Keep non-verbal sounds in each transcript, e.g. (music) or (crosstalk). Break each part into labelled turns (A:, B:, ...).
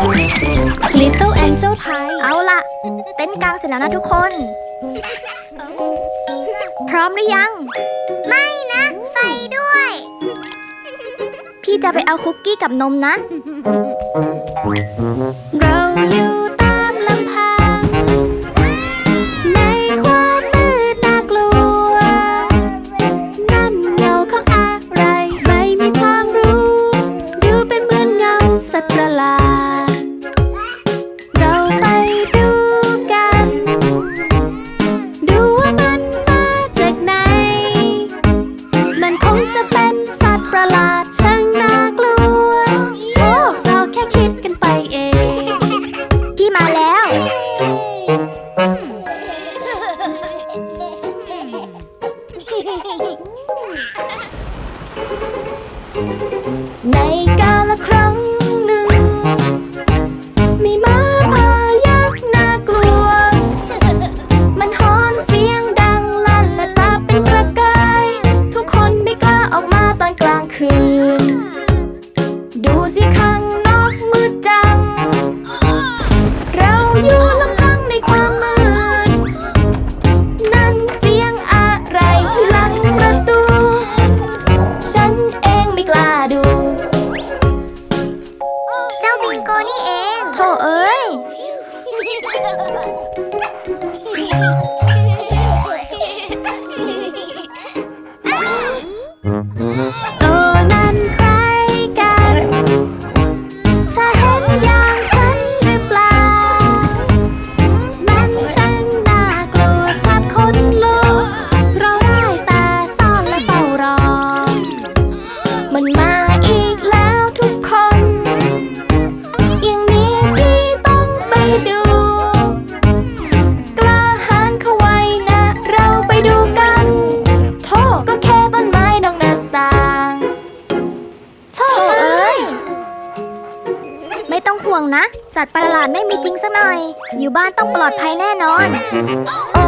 A: Little Angel ไทยเอาล่ะ เต้นกลางเสร็จแล้วนะทุกคน พร้อมหรือยัง
B: ไม่นะ ไฟด้วย
A: พี่จะไปเอาคุกกี้กับนมนะ เราอยู่ Ooh. (laughs) Oh.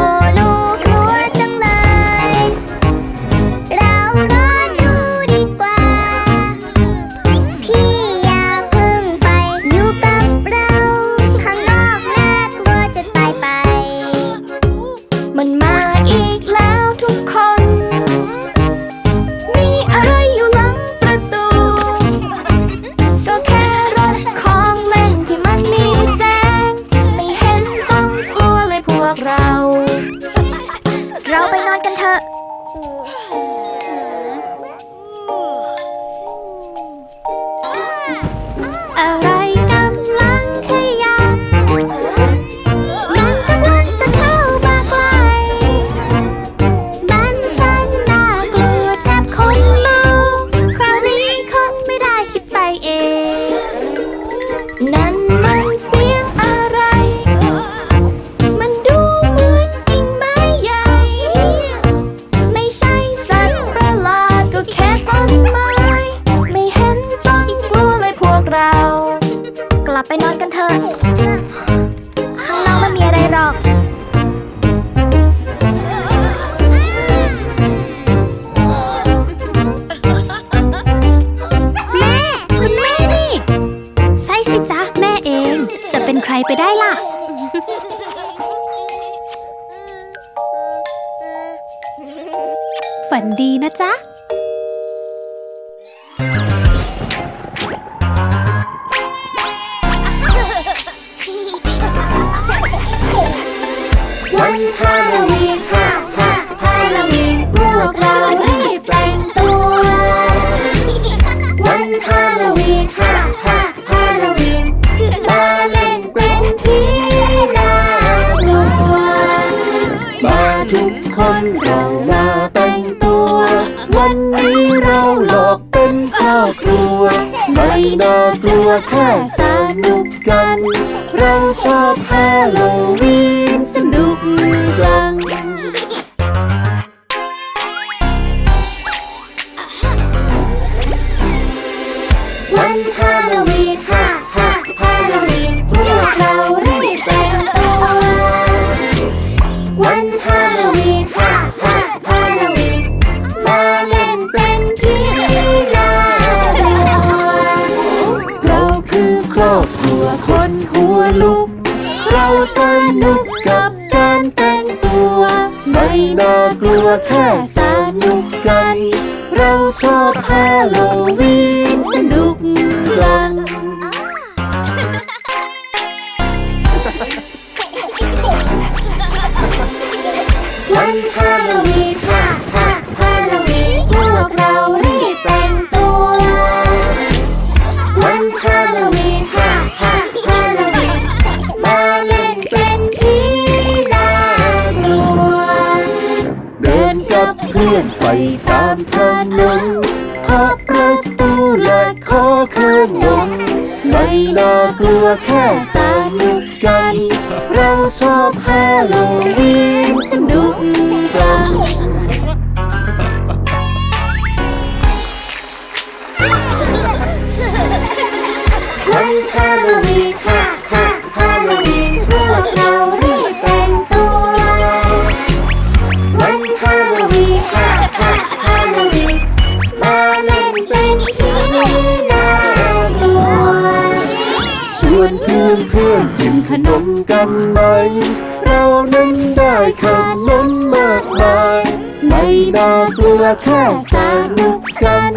A: น่ากลัวแค่สนุกกัน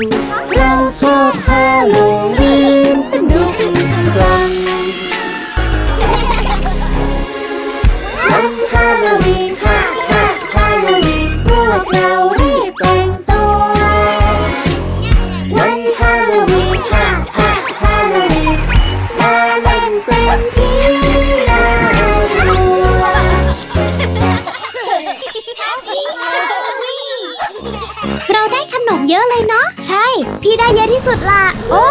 A: เราชอบ
B: ฮาโลวีน
C: สนุกจัง
B: วันฮาโลวีนฮ่ะฮ่ะ
A: ฮาโลวีน
B: พวกเรารีบแต่ง เย
A: อะ
B: เลยเนาะ ใช่ พี่ได้เยอะที่สุดละโอ้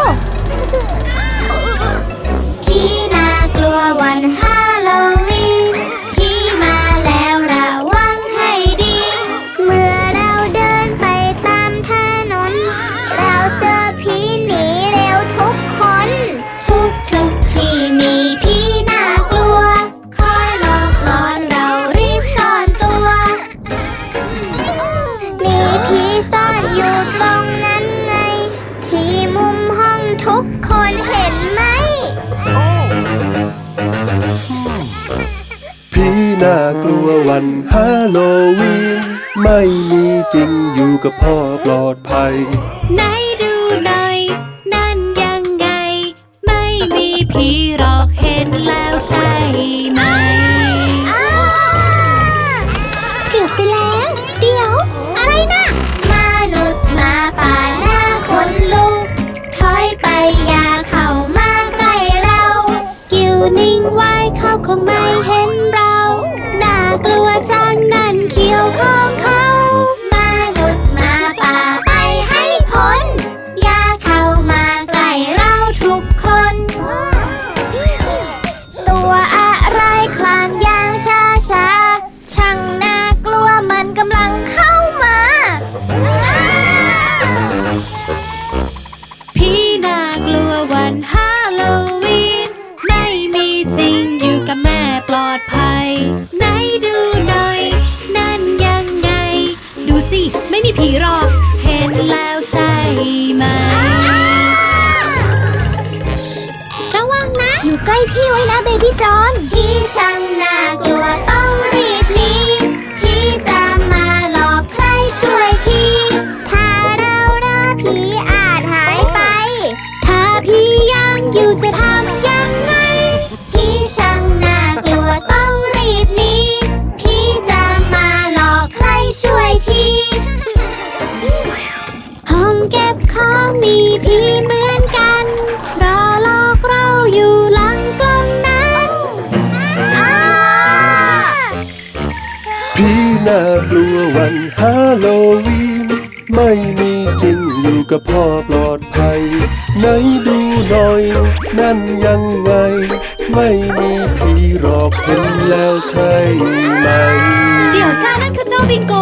B: พี่น่ากลัววันห้า กับ
A: พ่อปลอดภัย
C: น่า
B: กลั
C: ววันฮาโลวีน ไม่มีจริงอยู่กับ
B: พ่อปลอ
A: ดภัย ไหนดูหน่อย นั่นยังไง ไม่มีผีหรอกเห็นแล้วใช่ไหม
C: เดี๋ยวจ้านั่นคือเจ้าบิงโก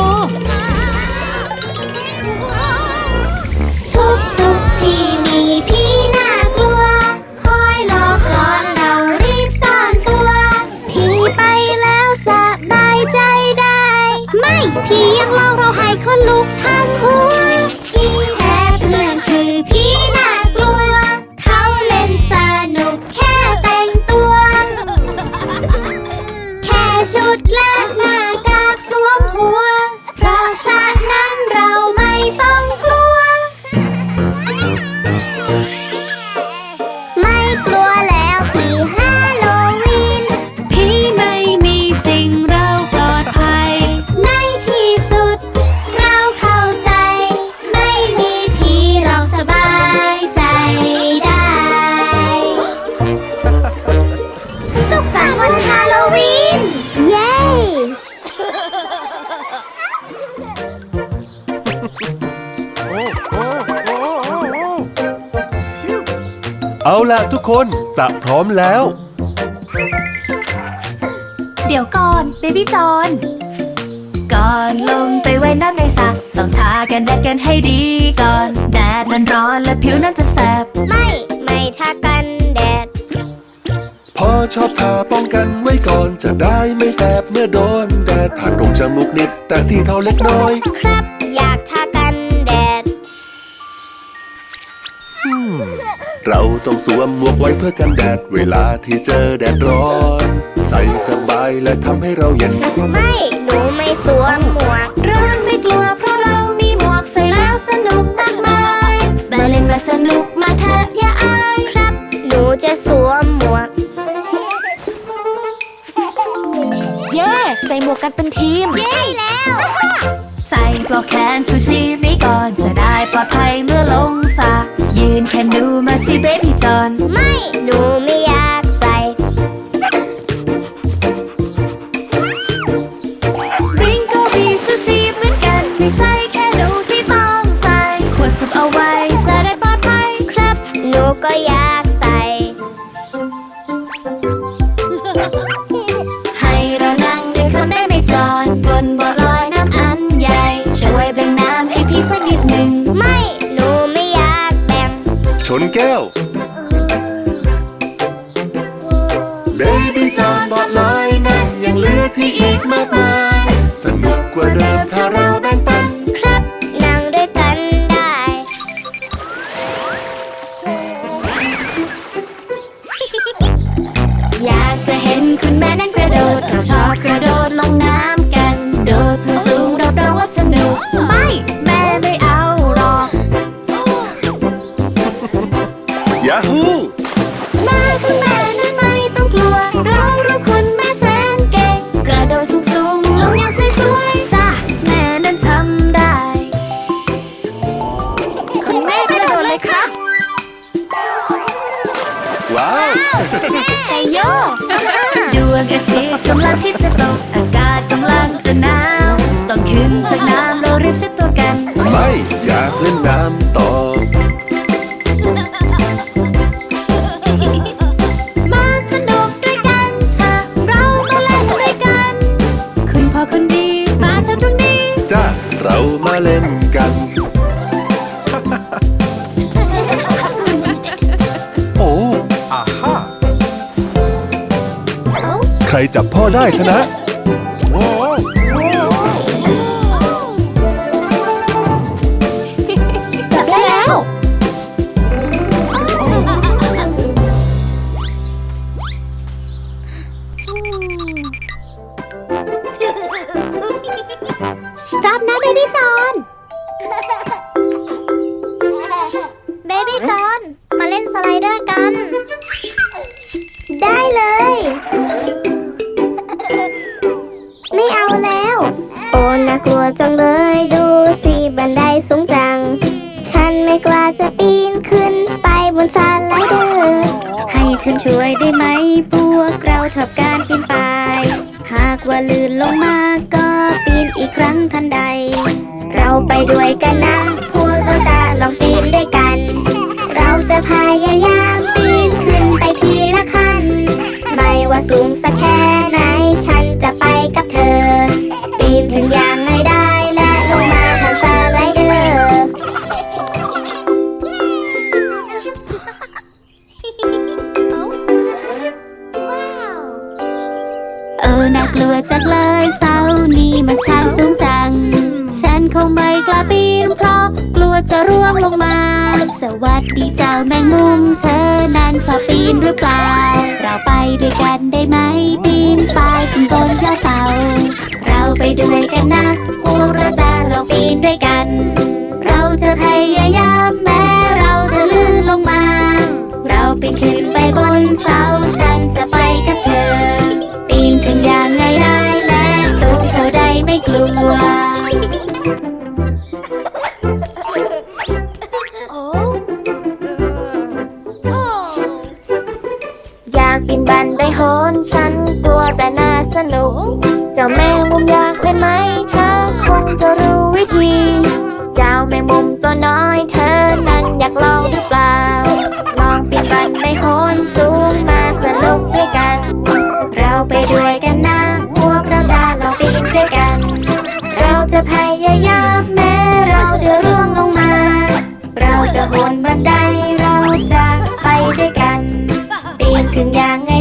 B: เพีย
C: งเล่าเราให้คนลุกทั้งหัว
B: เอาล่ะ
C: ทุกคนจะพร้อมแล้ว
B: เดี๋ยวก่อนเบบี้จอนก่อนลงไปไว้น้ำในสระต้องทากันแดดกันให้ดีก่อน แดดมันร้อนและผิวนั้นจะแสบ
A: ไม่ ไม่ทากันแดด
C: พอชอบทาป้องกันไว้ก่อนจะได้ไม่แสบเมื่อโดนแดดผ่านตรงจมูกนิดแต่ที่เท่าเล็กน้อย
A: ครับ
C: เราต้องสวมหมวกไว้เพื่อกันแดด เวลาที่เจอแดดร้อน ใส่สบายและทำให้เราเย็น
A: ไม่ หนูไม่สวมหมวก
B: ร้อนไม่กลัวเพราะเรามีหมวกใส่แล้วสนุกมากมายมาเล่นมาสนุกมาเถอะอย่าอาย
A: ครับ หนูจะสวมหมวก
B: เย้ใส่หมวกกันเป็นทีม
A: ใช่แล้ว
B: ใส่ปลอกแขนชูชีพนี้ก่อนจะได้ปลอดภัยเมื่อลงสระ ยืนแค่
A: หนูมาสิ
B: เบ
A: บี้
B: จอน
A: ไม่หนูไม่อยาก
C: จับ
B: พ่ วงลงมา สวัสดีเจ้าแมงมุม เธอนั้นชอบปีนหรือเปล่า เราไปด้วยกันได้ไหม ปีนไปถึงบนยอดเสา เราไปด้วยกันนะพวกเราจะลองปีนด้วยกัน เราจะพยายามแม้เราจะลื่นลงมา เราปีนขึ้นไปบนเสา ฉันจะไปกับเธอ ปีนถึงอย่างไงได้แม้สูงเท่าใดไม่กลัว
A: ปีนบันไดโหนฉันกลัวแต่น่าสนุก เจ้าแมงมุมอยากเล่นไหมเธอคงจะรู้วิธี เจ้าแมงมุมตัวน้อยเธอนั้นอยากลองหรือเปล่า ลองปีนบัน
B: ดไปโหนสูงมาสนุกด้วยกัน เราไปด้วยกันนะพวกเราจะลองปีนด้วยกัน เราจะพยายามแม้เราจะร่วงลงมา เราจะโหนบันไดเราจะไปด้วยกันปีนขึ้นอย่างไง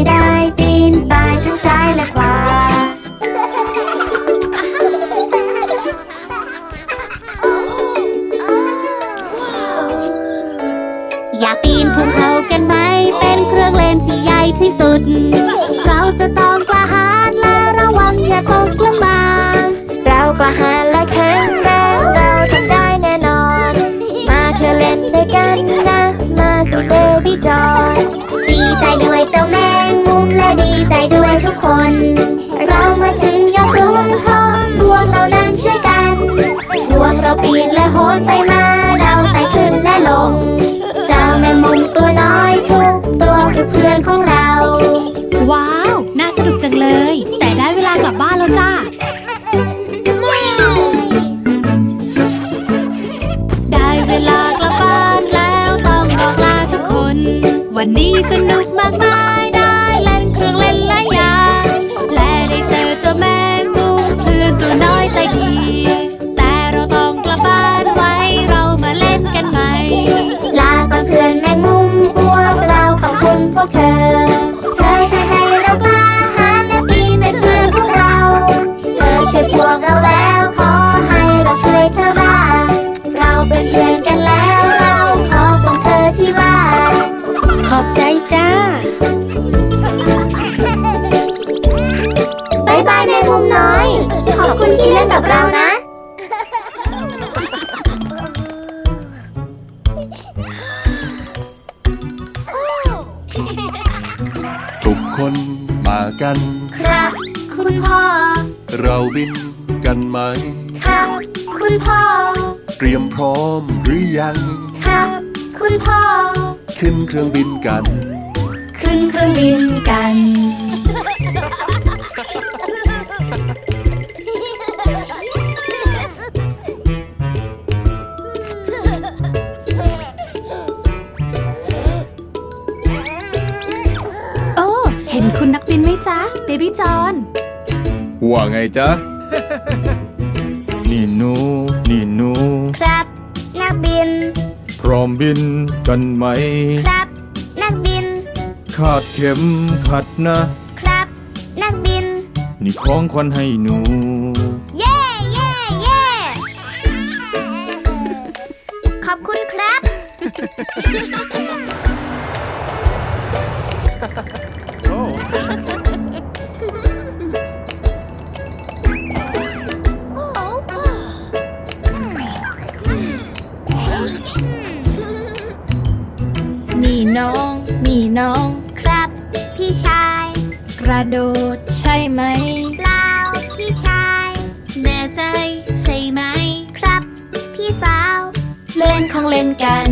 A: อยากปีนภูเขากันไหม เป็นเครื่องเล่นที่ใหญ่ที่สุด เราจะต้องกล้าหาญและระวังอย่าตกลงมา
B: เรากระหายและแข็งแรงเราทำได้แน่นอน มาเธอเล่นด้วยกันนะ สิเบบี้จอยดีใจด้วยเจ้าแมงมุมและดีใจด้วยทุกคน เรามาถึงยอดสูงพร้อมพวกเรานั้นช่วยกันพวกเราปีนและโหนไปมาเราไต่ขึ้นและลง เจ้าแมงมุมตัวน้อยทุกตัวคือเพื่อนของเรา
A: ว้าว น่าสนุกจังเลย แต่ได้เวลากลับบ้านแล้วจ้า วันนี้สนุกมากมายได้เล่นเครื่องเล่นหลายอย่าง และได้เจอเจ้าแมงมุมเพื่อนตัวน้อยใจดี แต่เราต้องกลับบ้านไว้เรามาเล่นกันใหม่
B: ลาก่อนเพื่อนแมงมุมพวกเราขอบคุณพวกเธอ เธอช่วยให้เรากล้าหาญและปีนเป็นเพื่อนพวกเรา เธอช่วยพวกเรา กัน ครับ คุณพ่อ
C: เราบินกันไหม
B: ครับ คุณพ่อ
C: เตรียมพร้อมหรือยัง
B: ครับ คุณพ่อ
C: ขึ้นเครื่องบินกัน
B: ขึ้นเครื่องบินกัน
A: คุณนักบินไหมจ๊ะ เบบี้จอน
C: ว่าไงจ๊ะ นี่หนู นี่หนู
B: ครับ นักบิน
C: พร้อมบินกันไหม
B: ครับ นักบิน
C: คาดเข็มขัดนะ
B: ครับ นักบิน
C: นี่ของขวัญให้หนู
B: เย่เย่เย่ขอบคุณครับ
A: นี่น้อง
B: ครับ พี่ชาย
A: กระโดดใช่ไหม
B: เปล่าพี่ชาย
A: แน่ใจใช่ไหม
B: ครับ พี่สาว
A: เล่นของเล่นกัน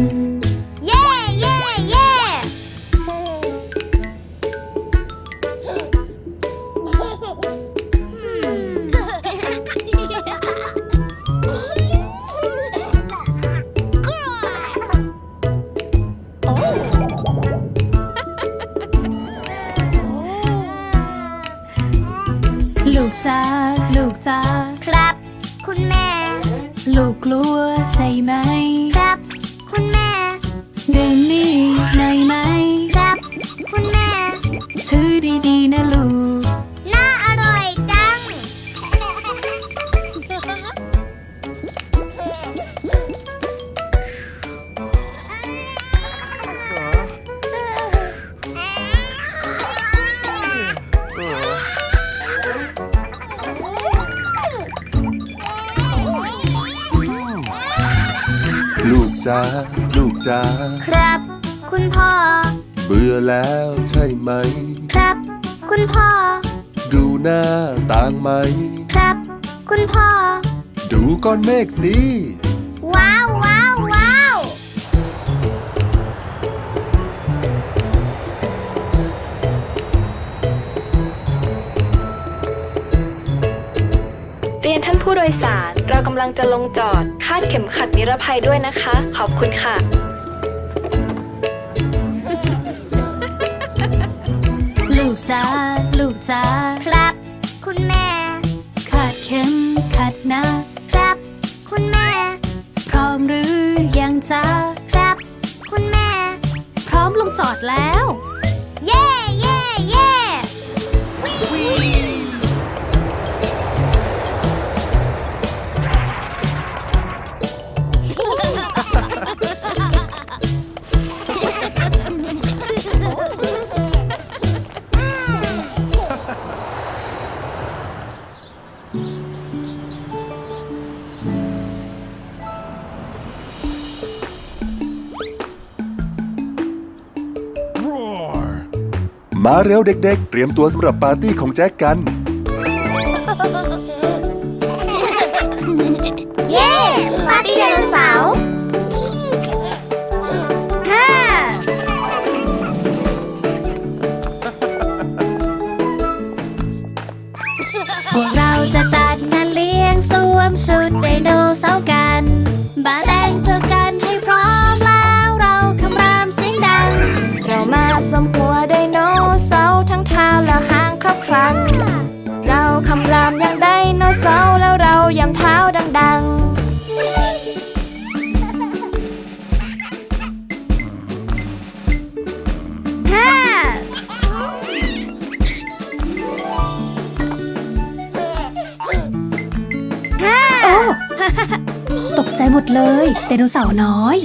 A: จ้าลูกจ้า
B: ครับ คุณพ่อ
C: เบื่อแล้วใช่ไหม
B: ครับ คุณพ่อ
C: ดูหน้าต่างไหม
B: ครับ คุณพ่อ
C: ดูก้อนเมฆสิ
B: ว้าวว้าวว้
D: ผู้โดยสาร เรากำลังจะลงจอด คาดเข็มขัดนิรภัยด้วยนะคะ ขอบคุณค่ะ ลูก
A: จ้าลูกจ้า
B: ครับ คุณ
A: แม่คา
B: ดเข็มขั
A: ดนะ
B: ครับ คุณแม่
A: พร้อมหรือยังจ้า
B: ครับ คุณแม่
A: พร้อมลงจอดแล้ว
C: เร็วเด็กๆ เตรียมตัวสำหรับปาร์ตี้ของแจ็คกัน
B: เย่ปาร์ตี้ไดโนเสาร์ฮ่า
A: พวกเราจะจัดงานเลี้ยงสวมชุดไดโนเสาร์กันมาแต่งตัวกันใใจหมดเลยไดโนเสาร์น้อย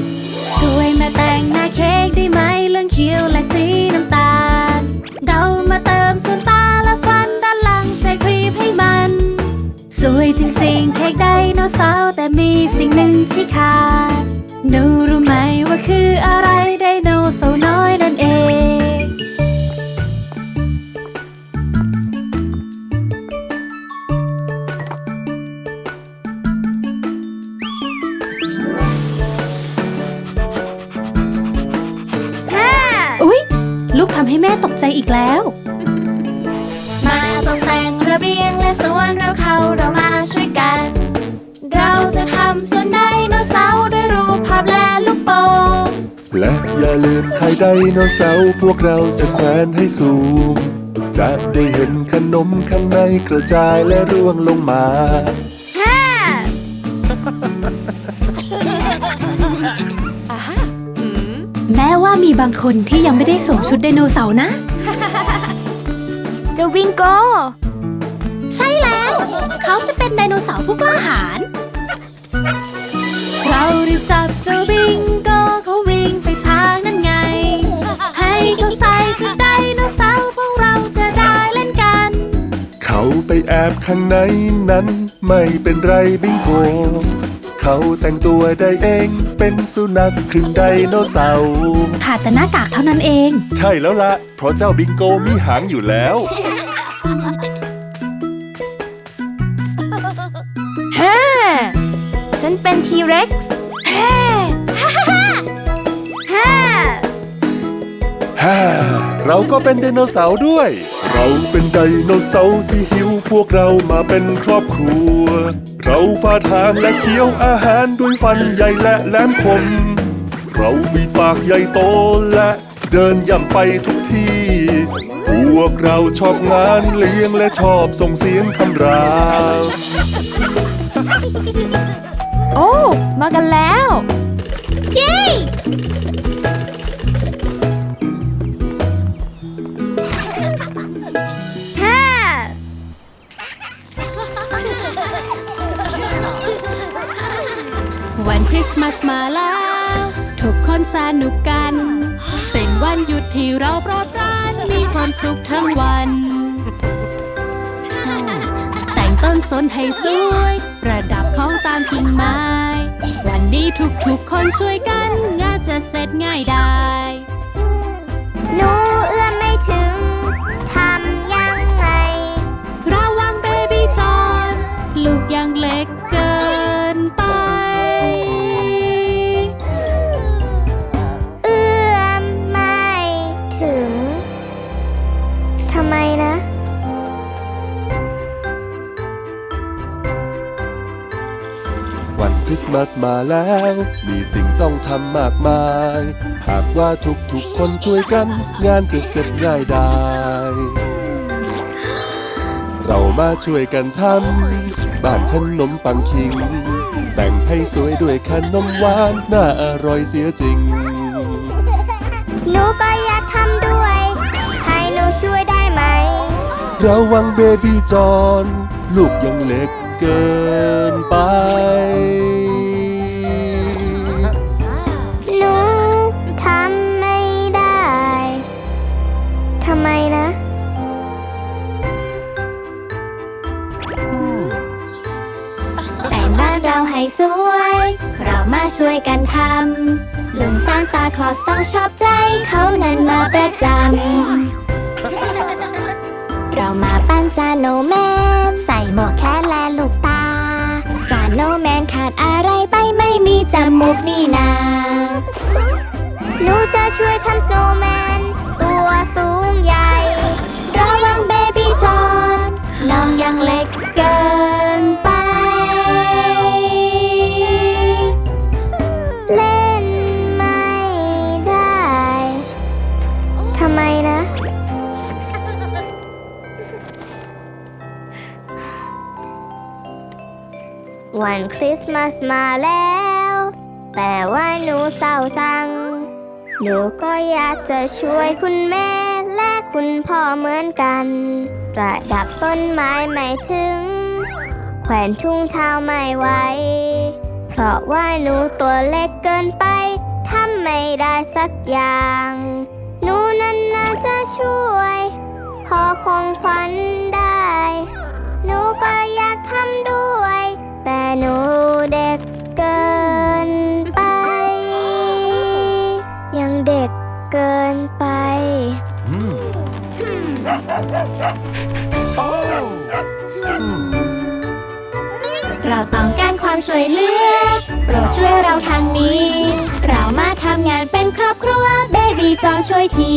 A: ช่วยมาแต่งหน้าเค้กได้ไหมเรื่องเขียวและสีน้ำตาล เรามาเติมส่วนตาและฟันด้านหลังใส่ครีมให้มัน สวยจริงๆ เค้กไดโนเสาร์แต่มีสิ่งหนึ่งที่ขาดหนูรู้ไหมว่าคืออะไรไดโนเสาร์น้อยนั่นเอง ให้แม่ตกใจอีกแล้ว
D: มาตกแต่งระเบียงและสวนเราเข้าเรามาช่วยกัน เราจะทำสวนไดโนเสาร์ด้วยรูปภาพและลูกโป่ง
C: และอย่าลืมไข่ไดโนเสาร์พวกเราจะแขวนให้สูง จะได้เห็นขนมข้างในกระจายและร่วงลงมา
B: ฮ่า
A: บางคนที่ยังไม่ได้สวมชุดไดโนเสาร์นะ
D: เจะวิงโก
A: ใช่แล้ว เขาจะเป็นไดโนเสาร์ผู้กล้าหาญเรารีบจับเจ้าบิงโกเขาวิ่งไปทางนั้นไง ให้เขาใส่ชุดไดโนเสาร์พวกเราจะได้เล่นกัน
C: เขาไปแอบข้างในนั้น ไม่เป็นไรบิงโก เขาแต่งตัวได้เอง เป็นสุนัขครึ่งไดโนเสาร์
A: ขาดแต่หน้ากากเท่านั้นเอง
C: ใช่แล้วละเพราะเจ้าบิงโกมีหางอยู่แล้ว
D: ฮ่า ฉันเป็นทีเร็กซ์
B: ฮ่า
C: ฮ่าเราก็เป็นไดโนเสาร์ด้วย เราเป็นไดโนเสาร์ที่หิวพวกเรามาเป็นครอบครัว เราฟาดหางและเคี้ยวอาหารด้วยฟันใหญ่และแหลมคม เรามีปากใหญ่โตและเดินย่ำไปทุกที่ พวกเราชอบงานเลี้ยงและชอบส่งเสียงคำราม
D: โอ้ มากันแล้ว
A: สุขทั้งวัน แต่งต้นสนให้สวย ประดับของตามกิ่งไม้ วันนี้ทุกๆคนช่วยกัน งานจะเสร็จง่ายได้
C: คริสต์มาสมาแล้ว มีสิ่งต้องทำมากมาย หากว่าทุกๆคนช่วยกัน งานจะเสร็จง่ายได้ เรามาช่วยกันทำบ้านขนมปังคิง แต่งให้สวยด้วยขนมหวาน น่าอร่อยเสียจริง
B: หนูก็อยากทำด้วย ให้หนูช่วยได้ไหม
C: ระวังเบบี้จอน ลูกยังเล็กเกินไป
D: ช่วยกันทำลุงซานตาคลอสต้องชอบใจเขานั้นมาประจำ เรามาปั้นซาโนแมน ใส่หมวกแค่และลูกตา ซาโนแมนขาดอะไรไปไม่มีจมูกนี่นา
B: หนูจะช่วยทำสโนว์แมน ตัวสูงใหญ่
D: ระวังเบบี้จอนน้องยังเล็กเกิน
B: วันคริสต์มาสมาแล้ว แต่ว่าหนูเศร้าจัง หนูก็อยากจะช่วยคุณแม่และคุณพ่อเหมือนกัน ประดับต้นไม้ไม่ถึง แขวนทุ่งเท้าไม่ไหวเพราะว่าหนูตัวเล็กเกินไปทำไม่ได้สักอย่าง หนูนั้นน่าจะช่วยขอของขวัญได้ หนูก็อยากทำด้วย หนูเด็กเกินไป ยังเด็กเกินไป
D: เราต้องการความช่วยเหลือโปรดช่วยเราทางนี้ เรามาทำงานเป็นครอบครัวเบบี้จอนช่วยที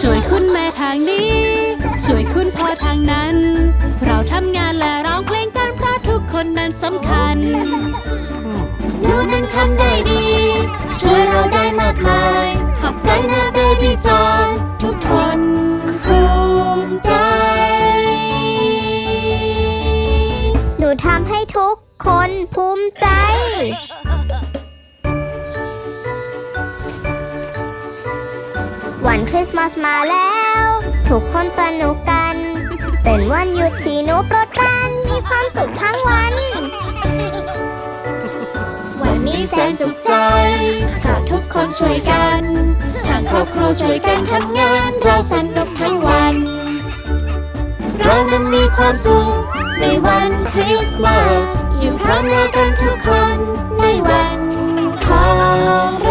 E: ช่วยคุณแม่ทางนี้ ช่วยคุณพ่อทางนั้น เราทำงานและร้องเพลงกันเพราะทุกคนนั้นสำคัญ
D: หนูนั้นทำได้ดี ช่วยเราได้มากมาย ขอบใจนะเบบี้จอนทุกคนภูมิใจ
B: หนูทำให้ทุกคนภูมิใจ วันคริสต์มาสมาแล้ว ทุกคนสนุกกัน เป็นวันหยุดที่หนูโปรดปรานมีความสุขทั้งวัน
D: วันนี้แสนสุขใจเพราะทุกคนช่วยกันทางครอบครัวช่วยกันทำงาน เราสนุกทั้งวัน เรานั้นมีความสุขในวันคริสต์มาสอยู่พร้อมหน้ากันทุกคนในวันของ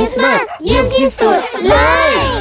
D: คริสต์มาสเยี่ยมที่สุดเลย